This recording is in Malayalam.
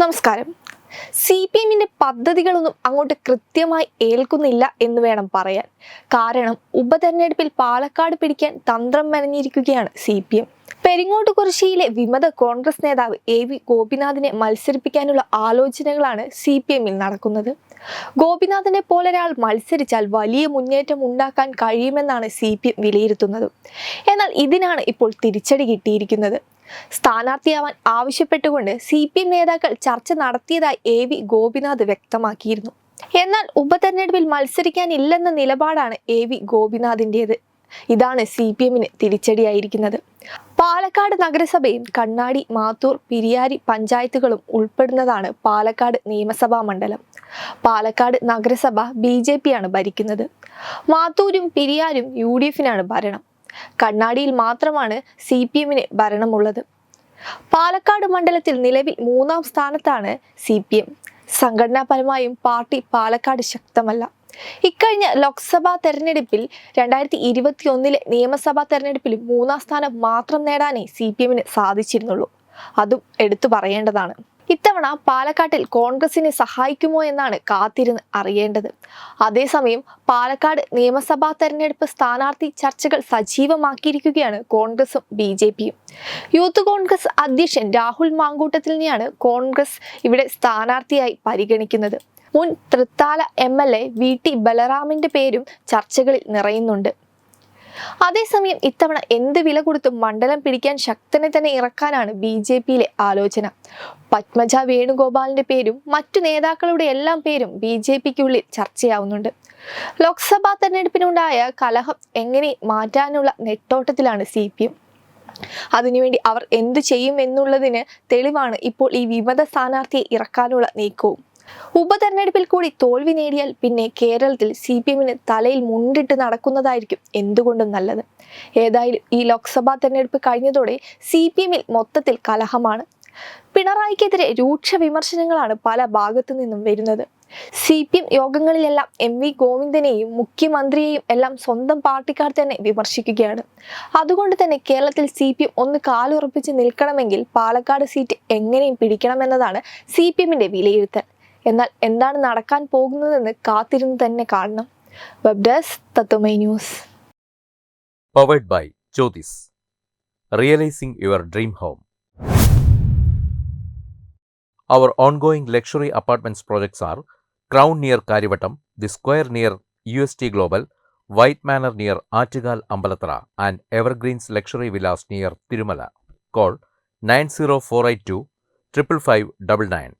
നമസ്കാരം. സി പി എമ്മിന്റെ പദ്ധതികളൊന്നും അങ്ങോട്ട് കൃത്യമായി ഏൽക്കുന്നില്ല എന്ന് വേണം പറയാൻ. കാരണം ഉപതെരഞ്ഞെടുപ്പിൽ പാലക്കാട് പിടിക്കാൻ തന്ത്രം മെനഞ്ഞിരിക്കുകയാണ് സി പി എം. പെരിങ്ങോട്ട് കുറിശ്ശിയിലെ വിമത കോൺഗ്രസ് നേതാവ് എ വി ഗോപിനാഥിനെ മത്സരിപ്പിക്കാനുള്ള ആലോചനകളാണ് സി പി എമ്മിൽ നടക്കുന്നത്. ഗോപിനാഥിനെ പോലൊരാൾ മത്സരിച്ചാൽ വലിയ മുന്നേറ്റം ഉണ്ടാക്കാൻ കഴിയുമെന്നാണ് സി പി എം വിലയിരുത്തുന്നത്. എന്നാൽ ഇതിനാണ് ഇപ്പോൾ തിരിച്ചടി കിട്ടിയിരിക്കുന്നത്. സ്ഥാനാർത്ഥിയാവാൻ ആവശ്യപ്പെട്ടുകൊണ്ട് സി പി എം നേതാക്കൾ ചർച്ച നടത്തിയതായി എ വി ഗോപിനാഥ് വ്യക്തമാക്കിയിരുന്നു. എന്നാൽ ഉപതെരഞ്ഞെടുപ്പിൽ മത്സരിക്കാനില്ലെന്ന നിലപാടാണ് എ വി ഗോപിനാഥിന്റെത്. ഇതാണ് സി പി എമ്മിന് തിരിച്ചടിയായിരിക്കുന്നത്. പാലക്കാട് നഗരസഭയും കണ്ണാടി മാത്തൂർ പിരിയാരി പഞ്ചായത്തുകളും ഉൾപ്പെടുന്നതാണ് പാലക്കാട് നിയമസഭാ മണ്ഡലം. പാലക്കാട് നഗരസഭ ബി ജെ പിയാണ് ഭരിക്കുന്നത്. മാത്തൂരും പിരിയാരും യു ഡി എഫിനാണ് ഭരണം. കണ്ണാടിയിൽ മാത്രമാണ് സി പി എമ്മിന് ഭരണമുള്ളത്. പാലക്കാട് മണ്ഡലത്തിൽ നിലവിൽ മൂന്നാം സ്ഥാനത്താണ് സി പി എം. സംഘടനാപരമായും പാർട്ടി പാലക്കാട് ശക്തമല്ല. ഇക്കഴിഞ്ഞ ലോക്സഭാ തെരഞ്ഞെടുപ്പിൽ രണ്ടായിരത്തി ഇരുപത്തി ഒന്നിലെ നിയമസഭാ തെരഞ്ഞെടുപ്പിൽ മൂന്നാം സ്ഥാനം മാത്രം നേടാനേ സി പി എമ്മിന് സാധിച്ചിരുന്നുള്ളൂ. അതും എടുത്തു പറയേണ്ടതാണ്. ഇത്തവണ പാലക്കാട്ടിൽ കോൺഗ്രസിനെ സഹായിക്കുമോ എന്നാണ് കാത്തിരുന്ന് അറിയേണ്ടത്. അതേസമയം പാലക്കാട് നിയമസഭാ തെരഞ്ഞെടുപ്പ് സ്ഥാനാർത്ഥി ചർച്ചകൾ സജീവമാക്കിയിരിക്കുകയാണ് കോൺഗ്രസും ബി ജെ പിയും. യൂത്ത് കോൺഗ്രസ് അധ്യക്ഷൻ രാഹുൽ മാങ്കൂട്ടത്തിനെയാണ് കോൺഗ്രസ് ഇവിടെ സ്ഥാനാർത്ഥിയായി പരിഗണിക്കുന്നത്. മുൻ Thrithala M L A V T ബലറാമിന്റെ പേരും ചർച്ചകളിൽ നിറയുന്നുണ്ട്. അതേസമയം ഇത്തവണ എന്ത് വില കൊടുത്തും മണ്ഡലം പിടിക്കാൻ ശക്തനെ തന്നെ ഇറക്കാനാണ് ബി ജെ പിയിലെ ആലോചന. പത്മജ വേണുഗോപാലിന്റെ പേരും മറ്റു നേതാക്കളുടെ എല്ലാം പേരും ബി ജെ പിക്കുള്ളിൽ ചർച്ചയാവുന്നുണ്ട്. ലോക്സഭാ തെരഞ്ഞെടുപ്പിനുണ്ടായ കലഹം എങ്ങനെ മാറ്റാനുള്ള നെട്ടോട്ടത്തിലാണ് സി പി എം. അതിനുവേണ്ടി അവർ എന്തു ചെയ്യും എന്നുള്ളതിന് തെളിവാണ് ഇപ്പോൾ ഈ വിമത സ്ഥാനാർത്ഥിയെ ഇറക്കാനുള്ള നീക്കവും. ഉപതെരഞ്ഞെടുപ്പിൽ കൂടി തോൽവി നേടിയാൽ പിന്നെ കേരളത്തിൽ സി പി എമ്മിന് തലയിൽ മുണ്ടിട്ട് നടക്കുന്നതായിരിക്കും എന്തുകൊണ്ടും നല്ലത്. ഏതായാലും ഈ ലോക്സഭാ തെരഞ്ഞെടുപ്പ് കഴിഞ്ഞതോടെ സി പി എമ്മിൽ മൊത്തത്തിൽ കലഹമാണ്. പിണറായിക്കെതിരെ രൂക്ഷ വിമർശനങ്ങളാണ് പല ഭാഗത്തു നിന്നും വരുന്നത്. സി പി എം യോഗങ്ങളിലെല്ലാം എം വി ഗോവിന്ദനെയും മുഖ്യമന്ത്രിയെയും എല്ലാം സ്വന്തം പാർട്ടിക്കാർ തന്നെ വിമർശിക്കുകയാണ്. അതുകൊണ്ട് തന്നെ കേരളത്തിൽ സി പി എം ഒന്ന് കാലുറപ്പിച്ച് നിൽക്കണമെങ്കിൽ പാലക്കാട് സീറ്റ് എങ്ങനെയും പിടിക്കണമെന്നതാണ് സി പി എമ്മിന്റെ വിലയിരുത്തൽ. എന്നാൽ എന്താണ് നടക്കാൻ പോകുന്നതെന്ന് കാത്തിരുന്ന് തന്നെ കാണണം web desk Tatwamayi news powered by Jyotis. Realizing your dream home. Our ongoing luxury apartments projects are Crown near Karivatam, The Square near UST Global, White Manor near Achigal Ambalatra, and Evergreens Luxury Villas near Tirumala. Call 90482 55599.